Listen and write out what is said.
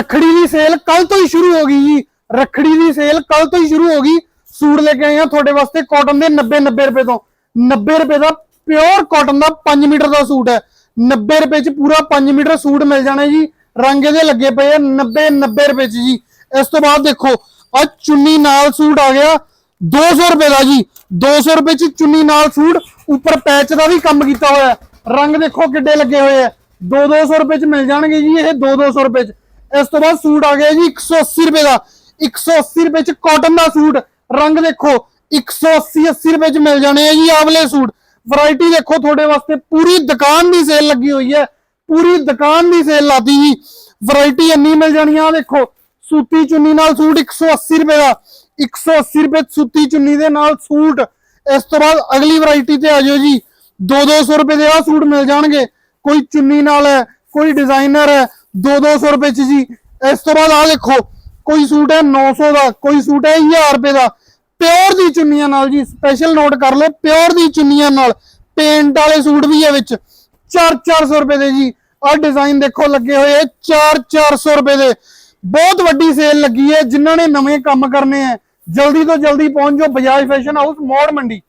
ਰੱਖੜੀ ਦੀ sale ਕੱਲ ਤੋਂ ਹੀ ਸ਼ੁਰੂ ਹੋ ਗਈ ਜੀ। ਰੱਖੜੀ ਦੀ ਸੇਲ ਕੱਲ ਤੋਂ ਹੀ ਸ਼ੁਰੂ ਹੋ ਗਈ। ਸੂਟ ਲੈ ਕੇ ਆਏ ਆ ਤੁਹਾਡੇ ਵਾਸਤੇ ਕਾਟਨ ਦੇ 90 90 ਰੁਪਏ ਤੋਂ। 90 ਰੁਪਏ ਦਾ ਪਿਓਰ ਕਾਟਨ ਦਾ 5 ਮੀਟਰ ਦਾ ਸੂਟ ਹੈ। 90 ਰੁਪਏ ਚ ਪੂਰਾ 5 ਮੀਟਰ ਸੂਟ ਮਿਲ ਜਾਣਾ ਜੀ। ਰੰਗ ਇਹਦੇ ਲੱਗੇ ਪਏ ਆ 90 90 ਰੁਪਏ ਚ ਜੀ। ਇਸ ਤੋਂ ਬਾਅਦ ਦੇਖੋ ਆ ਚੁੰਨੀ ਨਾਲ ਸੂਟ ਆ ਗਿਆ। 200 ਰੁਪਏ ਦਾ ਜੀ। 200 ਰੁਪਏ ਚ ਚੁੰਨੀ ਨਾਲ ਸੂਟ, ਉੱਪਰ ਪੈਚ ਦਾ ਵੀ ਕੰਮ ਕੀਤਾ ਹੋਇਆ। ਰੰਗ ਦੇਖੋ ਕਿੱਡੇ ਲੱਗੇ ਹੋਏ ਆ। 2-200 ਰੁਪਏ ਚ ਮਿਲ ਜਾਣਗੇ ਜੀ ਇਹ 2-200 ਰੁਪਏ ਚ। ਇਸ ਤੋਂ ਬਾਅਦ ਸੂਟ ਆ ਗਿਆ ਜੀ 180 ਰੁਪਏ ਦਾ। 180 ਰੁਪਏ ਚ ਕਾਟਨ ਦਾ ਸੂਟ। ਰੰਗ ਦੇਖੋ 180 80 ਰੁਪਏ ਚ ਮਿਲ ਜਾਣੇ ਆ ਜੀ ਆਵਲੇ ਸੂਟ। ਵੈਰਾਈਟੀ ਦੇਖੋ, ਤੁਹਾਡੇ ਵਾਸਤੇ ਪੂਰੀ ਦੁਕਾਨ ਦੀ ਸੇਲ ਲੱਗੀ ਹੋਈ ਹੈ। ਪੂਰੀ ਦੁਕਾਨ ਦੀ ਸੇਲ ਲਾਤੀ ਜੀ। ਵੈਰਾਈਟੀ ਇੰਨੀ ਮਿਲ ਜਾਣੀ ਆ, ਆਹ ਦੇਖੋ, ਸੂਤੀ ਚੁੰਨੀ ਨਾਲ ਸੂਟ 180 ਰੁਪਏ ਦਾ। 180 ਰੁਪਏ ਸੂਤੀ ਚੁੰਨੀ ਦੇ ਨਾਲ ਸੂਟ। ਇਸ ਤੋਂ ਬਾਅਦ ਅਗਲੀ ਵੈਰਾਈਟੀ ਤੇ ਆ ਜਾਓ ਜੀ। 2-200 ਰੁਪਏ ਦੇ ਆ ਸੂਟ ਮਿਲ ਜਾਣਗੇ। ਕੋਈ ਚੁੰਨੀ ਨਾਲ ਹੈ, ਕੋਈ ਡਿਜ਼ਾਈਨਰ ਹੈ 2-200 ਰੁਪਏ ਚ ਜੀ। ਇਸ ਤੋਂ ਬਾਅਦ ਆ ਦੇਖੋ, ਕੋਈ ਸੂਟ ਹੈ 900 ਦਾ, ਕੋਈ ਸੂਟ ਹੈ 1000 ਰੁਪਏ ਦਾ। ਪਿਓਰ ਦੀ ਚੁੰਨੀਆਂ ਨਾਲ ਜੀ ਸਪੈਸ਼ਲ ਨੋਟ ਕਰ ਲਓ, ਪਿਓਰ ਦੀ ਚੁੰਨੀਆਂ ਨਾਲ ਪੇਂਟ ਵਾਲੇ ਸੂਟ ਵੀ ਹੈ ਵਿੱਚ। 4-400 ਰੁਪਏ ਦੇ ਜੀ। ਆਹ ਡਿਜ਼ਾਈਨ ਦੇਖੋ, ਲੱਗੇ ਹੋਏ ਆ 4-400 ਰੁਪਏ ਦੇ। ਬਹੁਤ ਵੱਡੀ ਸੇਲ ਲੱਗੀ ਹੈ, ਜਿਨ੍ਹਾਂ ਨੇ ਨਵੇਂ ਕੰਮ ਕਰਨੇ ਆ ਜਲਦੀ ਤੋਂ ਜਲਦੀ ਪਹੁੰਚ ਜਾਓ, ਬਜਾਜ ਫੈਸ਼ਨ ਹਾਊਸ ਮੋੜ ਮੰਡੀ।